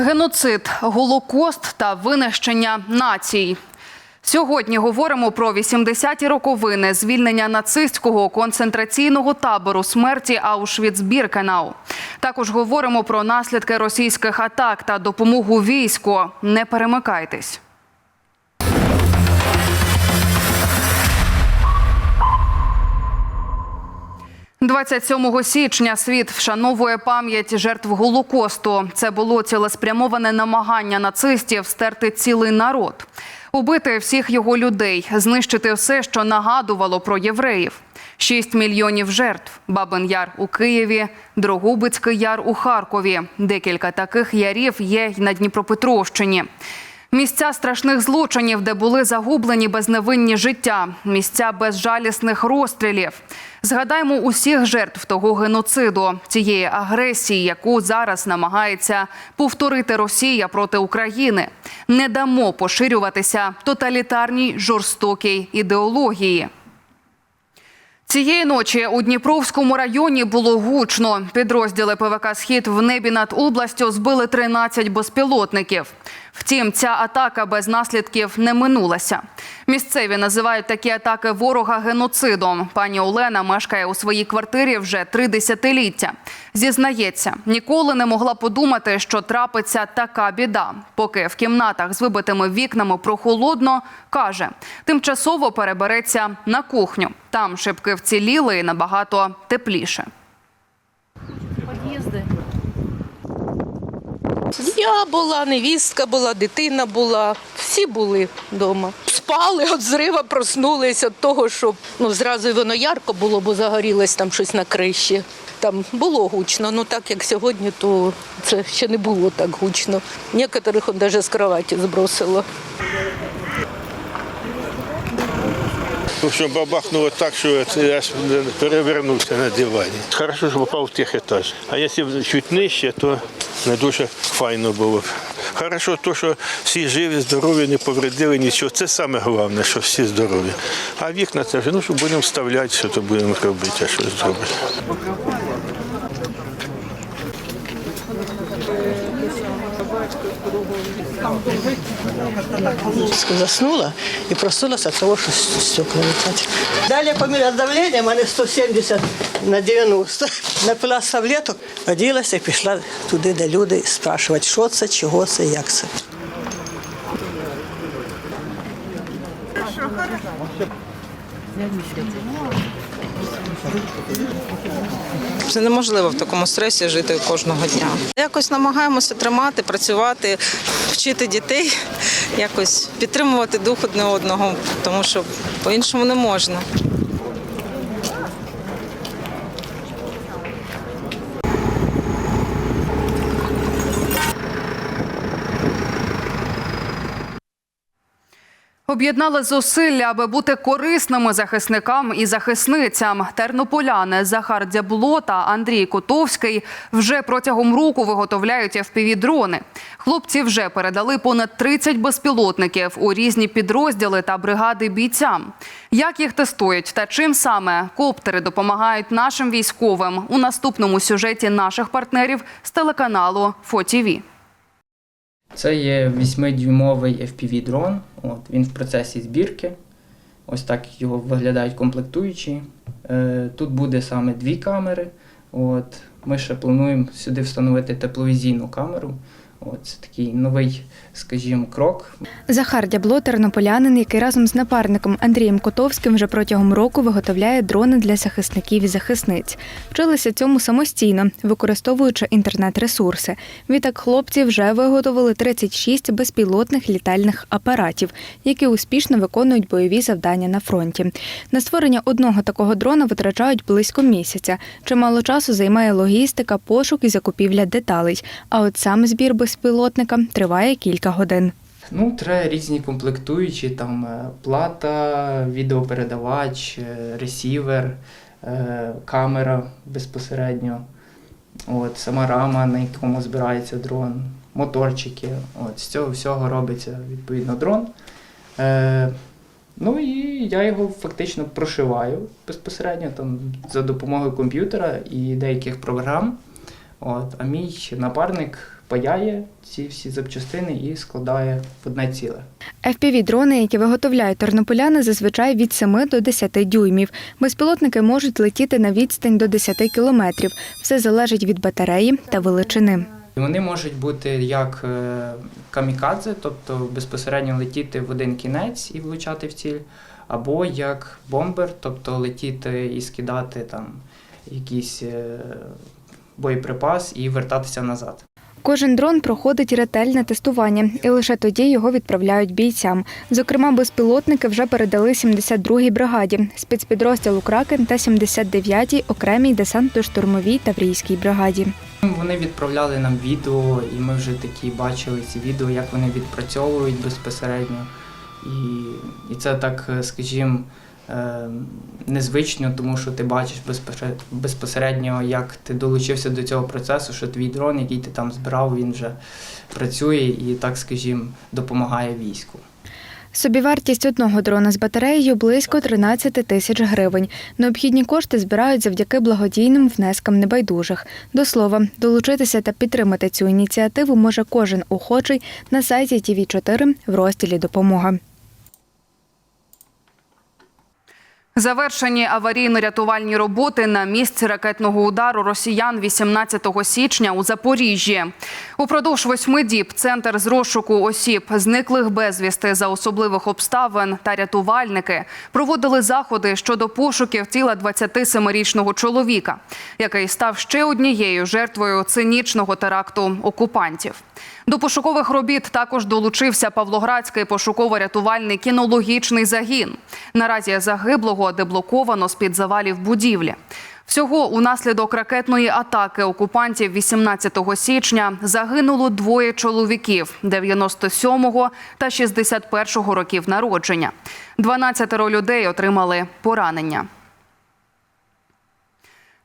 Геноцид, голокост та винищення націй. Сьогодні говоримо про 80-ті роковини звільнення нацистського концентраційного табору смерті Аушвіц-Біркенау. Також говоримо про наслідки російських атак та допомогу війську. Не перемикайтесь. 27 січня світ вшановує пам'ять жертв Голокосту. Це було цілеспрямоване намагання нацистів стерти цілий народ, убити всіх його людей, знищити все, що нагадувало про євреїв. 6 мільйонів жертв. Бабин Яр у Києві, Дрогубицький яр у Харкові. Декілька таких ярів є й на Дніпропетровщині. Місця страшних злочинів, де були загублені безневинні життя, місця безжалісних розстрілів. Згадаймо усіх жертв того геноциду, цієї агресії, яку зараз намагається повторити Росія проти України. Не дамо поширюватися тоталітарній жорстокій ідеології. Цієї ночі у Дніпровському районі було гучно. Підрозділи ПВК Схід в небі над областю збили 13 безпілотників. Втім, ця атака без наслідків не минулася. Місцеві називають такі атаки ворога геноцидом. Пані Олена мешкає у своїй квартирі вже три десятиліття. Зізнається, ніколи не могла подумати, що трапиться така біда. Поки в кімнатах з вибитими вікнами прохолодно, каже, тимчасово перебереться на кухню. Там шибки вціліли і набагато тепліше. Під'їзди. Я була, невістка була, дитина була, всі були вдома. Спали від зрива, проснулись від того, що ну, зразу воно ярко було, бо загорілось там щось на криші. Там було гучно, ну так як сьогодні, то це ще не було так гучно. Некоторих он навіть з кроваті збросило. В общем, бабахнуло так, що я перевернувся на дивані. Хорошо, що попав в тих етаж. А якщо чуть нижче, то не дуже файно було. Хорошо, то, що всі живі, здорові, не повредили нічого. Це саме головне, що всі здорові. А вікна це вже, ну, що будемо вставляти, що то будемо робити, а що зробити. Заснула і проснулася того, що стекла летять. Далі поміряла давлення, мене 170 на 90. Напила таблеток, оділася і пішла туди, де люди, спрашувати, що це, чого це, як це. Це неможливо в такому стресі жити кожного дня. Якось намагаємося тримати, працювати, вчити дітей, якось підтримувати дух одне одного, тому що по-іншому не можна. Об'єднали зусилля, аби бути корисними захисникам і захисницям. Тернополяни Захар Дябло та Андрій Котовський вже протягом року виготовляють FPV-дрони. Хлопці вже передали понад 30 безпілотників у різні підрозділи та бригади бійцям. Як їх тестують та чим саме коптери допомагають нашим військовим у наступному сюжеті наших партнерів з телеканалу ФОТІВІ. Це є 8-дюймовий FPV-дрон. От, він в процесі збірки. Ось так його виглядають комплектуючі. Е, тут буде саме дві камери. От, ми ще плануємо сюди встановити тепловізійну камеру. От, це такий новий, скажімо, крок. Захар Дябло тернополянин, який разом з напарником Андрієм Котовським вже протягом року виготовляє дрони для захисників і захисниць. Вчилися цьому самостійно, використовуючи інтернет-ресурси. Відтак хлопці вже виготовили 36 безпілотних літальних апаратів, які успішно виконують бойові завдання на фронті. На створення одного такого дрона витрачають близько місяця. Чимало часу займає логістика, пошук і закупівля деталей. А от сам збір безпілотника триває кілька годин. Ну, треба різні комплектуючі, там е, плата, відеопередавач, е, ресівер, е, камера безпосередньо, от, сама рама, на якому збирається дрон, моторчики. От, з цього всього робиться відповідно дрон. Е, ну і я його фактично прошиваю безпосередньо там, за допомогою комп'ютера і деяких програм. От, а мій напарник паяє ці всі запчастини і складає в одне ціле. FPV-дрони, які виготовляють тернополяни, зазвичай від 7 до 10 дюймів. Безпілотники можуть летіти на відстань до 10 кілометрів. Все залежить від батареї та величини. Вони можуть бути як е, камікадзе, тобто безпосередньо летіти в один кінець і влучати в ціль, або як бомбер, тобто летіти і скидати там якийсь е, боєприпас і вертатися назад. Кожен дрон проходить ретельне тестування, і лише тоді його відправляють бійцям. Зокрема, безпілотники вже передали 72-й бригаді, спецпідрозділу Кракен та 79-й окремій десантно-штурмовій таврійській бригаді. Вони відправляли нам відео, і ми вже такі бачили ці відео, як вони відпрацьовують безпосередньо. І, і це так, е, скажімо, незвично, тому що ти бачиш безпосередньо, як ти долучився до цього процесу, що твій дрон, який ти там збирав, він вже працює і, так скажімо, допомагає війську. Собівартість одного дрона з батареєю близько 13 тисяч гривень. Необхідні кошти збирають завдяки благодійним внескам небайдужих. До слова, долучитися та підтримати цю ініціативу може кожен охочий на сайті tv 4 в розділі Допомога. Завершені аварійно-рятувальні роботи на місці ракетного удару росіян 18 січня у Запоріжжі. Упродовж восьми діб центр з розшуку осіб, зниклих безвісти за особливих обставин та рятувальники проводили заходи щодо пошуків тіла 27-річного чоловіка, який став ще однією жертвою цинічного теракту окупантів. До пошукових робіт також долучився Павлоградський пошуково-рятувальний кінологічний загін. Наразі загиблого деблоковано з-під завалів будівлі. Всього унаслідок ракетної атаки окупантів 18 січня загинуло двоє чоловіків 97-го та 61-го років народження. 12 людей отримали поранення.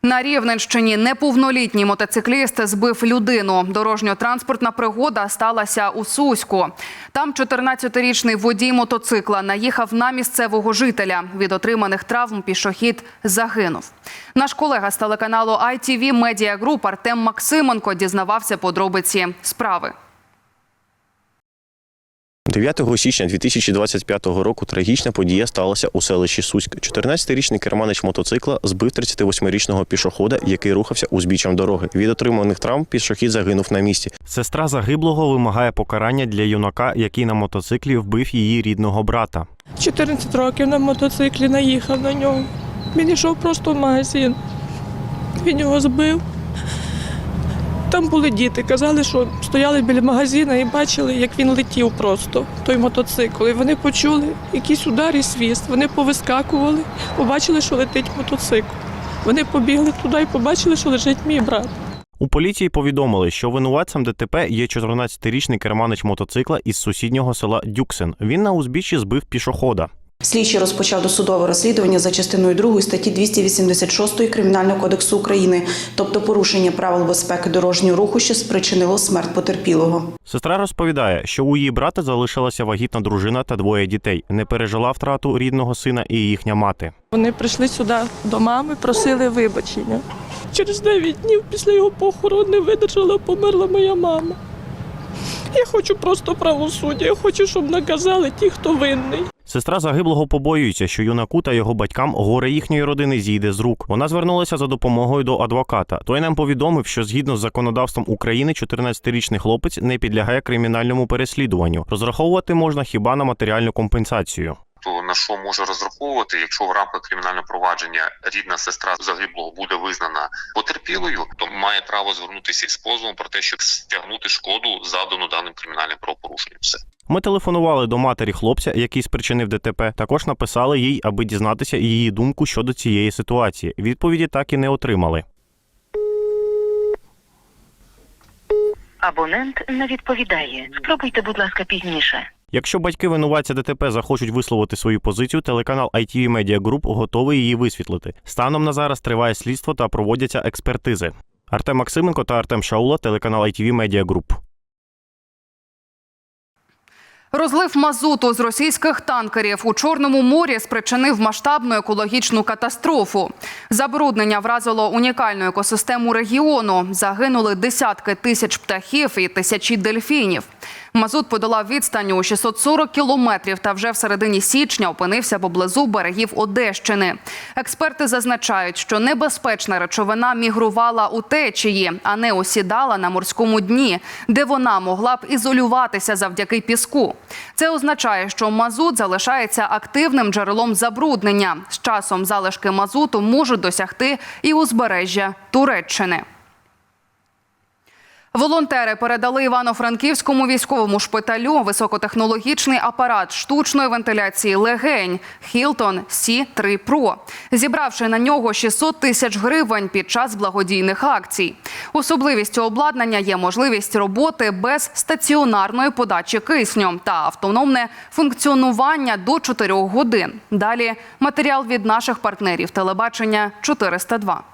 На Рівненщині неповнолітній мотоцикліст збив людину. Дорожньо-транспортна пригода сталася у Суську. Там 14-річний водій мотоцикла наїхав на місцевого жителя. Від отриманих травм пішохід загинув. Наш колега з телеканалу ITV Media Group Артем Максименко дізнавався подробиці справи. 9 січня 2025 року трагічна подія сталася у селищі Суськ. 14-річний керманич мотоцикла збив 38-річного пішохода, який рухався узбіччям дороги. Від отриманих травм пішохід загинув на місці. Сестра загиблого вимагає покарання для юнака, який на мотоциклі вбив її рідного брата. 14 років на мотоциклі наїхав на нього. Він йшов просто в магазин. Він його збив. Там були діти, казали, що стояли біля магазина і бачили, як він летів просто, той мотоцикл. І вони почули якийсь удар і свіст. Вони повискакували, побачили, що летить мотоцикл. Вони побігли туди і побачили, що лежить мій брат. У поліції повідомили, що винуватцем ДТП є 14-річний керманич мотоцикла із сусіднього села Дюксен. Він на узбіччі збив пішохода. Слідчий розпочав досудове розслідування за частиною 2 статті 286 Кримінального кодексу України, тобто порушення правил безпеки дорожнього руху, що спричинило смерть потерпілого. Сестра розповідає, що у її брата залишилася вагітна дружина та двоє дітей. Не пережила втрату рідного сина і їхня мати. Вони прийшли сюди до мами, просили вибачення. Через 9 днів після його похорону не видержала, померла моя мама. Я хочу просто правосуддя. Я хочу, щоб наказали ті, хто винний. Сестра загиблого побоюється, що юнаку та його батькам горе їхньої родини зійде з рук. Вона звернулася за допомогою до адвоката. Той нам повідомив, що згідно з законодавством України 14-річний хлопець не підлягає кримінальному переслідуванню. Розраховувати можна хіба на матеріальну компенсацію. То на що може розраховувати, якщо в рамках кримінального провадження рідна сестра загиблого буде визнана потерпілою, то має право звернутися із позовом про те, щоб стягнути шкоду завдану даним кримінальним правопорушенням. Все. Ми телефонували до матері хлопця, який спричинив ДТП. Також написали їй, аби дізнатися її думку щодо цієї ситуації. Відповіді так і не отримали. Абонент не відповідає. Спробуйте, будь ласка, пізніше. Якщо батьки винуватця ДТП захочуть висловити свою позицію, телеканал ITV Media Group готовий її висвітлити. Станом на зараз триває слідство та проводяться експертизи. Артем Максименко та Артем Шаула, телеканал ITV Media Group. Розлив мазуту з російських танкерів у Чорному морі спричинив масштабну екологічну катастрофу. Забруднення вразило унікальну екосистему регіону. Загинули десятки тисяч птахів і тисячі дельфінів. Мазут подолав відстань у 640 кілометрів та вже в середині січня опинився поблизу берегів Одещини. Експерти зазначають, що небезпечна речовина мігрувала у течії, а не осідала на морському дні, де вона могла б ізолюватися завдяки піску. Це означає, що мазут залишається активним джерелом забруднення. З часом залишки мазуту можуть досягти і узбережжя Туреччини. Волонтери передали Івано-Франківському військовому шпиталю високотехнологічний апарат штучної вентиляції легень Hilton C3 Pro, зібравши на нього 600 тисяч гривень під час благодійних акцій. Особливістю обладнання є можливість роботи без стаціонарної подачі кисню та автономне функціонування до 4 годин. Далі матеріал від наших партнерів телебачення 402.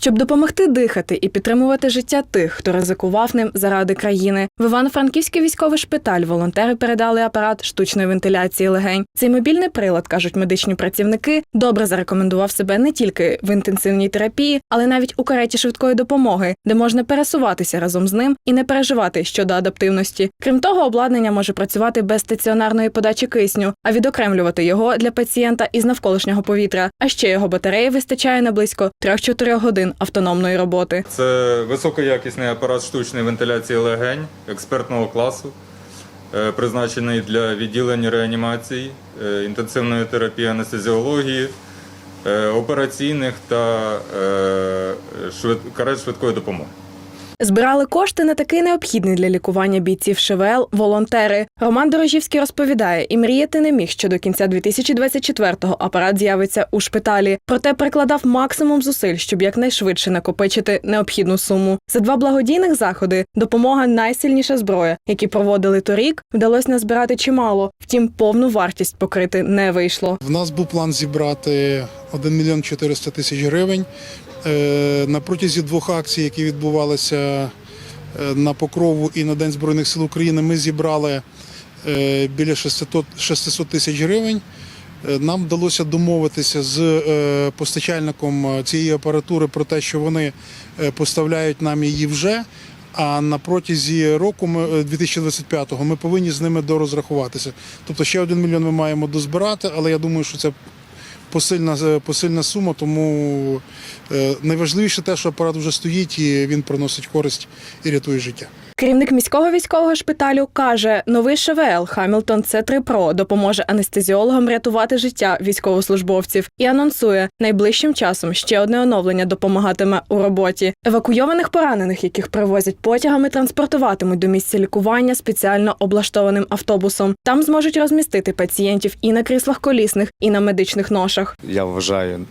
Щоб допомогти дихати і підтримувати життя тих, хто ризикував ним заради країни, в Івано-Франківський військовий шпиталь волонтери передали апарат штучної вентиляції легень. Цей мобільний прилад, кажуть медичні працівники, добре зарекомендував себе не тільки в інтенсивній терапії, але навіть у кареті швидкої допомоги, де можна пересуватися разом з ним і не переживати щодо адаптивності. Крім того, обладнання може працювати без стаціонарної подачі кисню, а відокремлювати його для пацієнта із навколишнього повітря. А ще його батареї вистачає на близько 3-4 годин автономної роботи. Це високоякісний апарат штучної вентиляції легень експертного класу, е, призначений для відділення реанімації, е, інтенсивної терапії анестезіології, е, операційних та карет швидкої допомоги. Збирали кошти на такий необхідний для лікування бійців ШВЛ волонтери. Роман Дорожівський розповідає, і мріяти не міг, що до кінця 2024-го апарат з'явиться у шпиталі. Проте прикладав максимум зусиль, щоб якнайшвидше накопичити необхідну суму. За два благодійних заходи допомога найсильніша зброя, які проводили торік, вдалося назбирати чимало. Втім, повну вартість покрити не вийшло. В нас був план зібрати 1 мільйон 400 тисяч гривень. Е, На протязі двох акцій, які відбувалися е, на Покрову і на День Збройних сил України, ми зібрали е, біля 600 600 тисяч гривень. Нам вдалося домовитися з постачальником цієї апаратури про те, що вони поставляють нам її вже. А на протязі року ми е, 2025-го ми повинні з ними дорозрахуватися. Тобто ще один мільйон ми маємо дозбирати, але я думаю, що це посильна, е, посильна сума, тому е, найважливіше те, що апарат вже стоїть і він приносить користь і рятує життя. Керівник міського військового шпиталю каже, новий ШВЛ Хамілтон С3 Про допоможе анестезіологам рятувати життя військовослужбовців і анонсує найближчим часом ще одне оновлення допомагатиме у роботі. Евакуйованих поранених, яких привозять потягами, транспортуватимуть до місця лікування спеціально облаштованим автобусом. Там зможуть розмістити пацієнтів і на кріслах колісних, і на медичних ношах. я вважаю,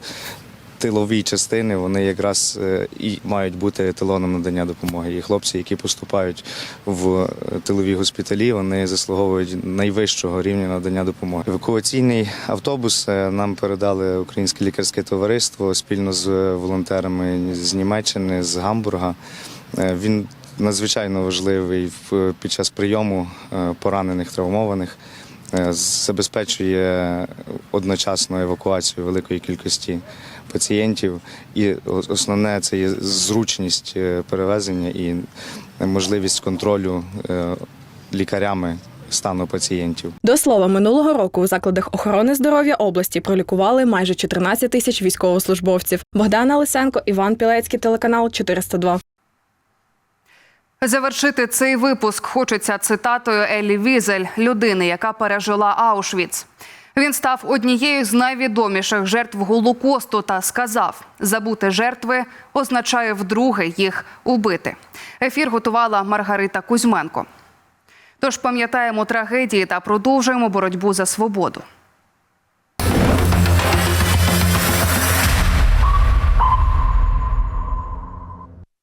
тилові частини вони якраз е, і мають бути еталоном надання допомоги. І хлопці, які поступають в е, тилові госпіталі, вони заслуговують найвищого рівня надання допомоги. Евакуаційний автобус е, нам передали Українське лікарське товариство спільно з волонтерами з Німеччини, з Гамбурга. Він надзвичайно важливий під час прийому поранених, травмованих забезпечує одночасну евакуацію великої кількості пацієнтів. І основне це є зручність е, перевезення і можливість контролю е, лікарями стану пацієнтів. До слова, минулого року у закладах охорони здоров'я області пролікували майже 14 тисяч військовослужбовців. Богдана Лисенко, Іван Пілецький, телеканал 402. Завершити цей випуск хочеться цитатою Елі Візель, людини, яка пережила Аушвіц. Він став однією з найвідоміших жертв Голокосту та сказав: забути жертви означає вдруге їх убити. Ефір готувала Маргарита Кузьменко. Тож пам'ятаємо трагедії та продовжуємо боротьбу за свободу.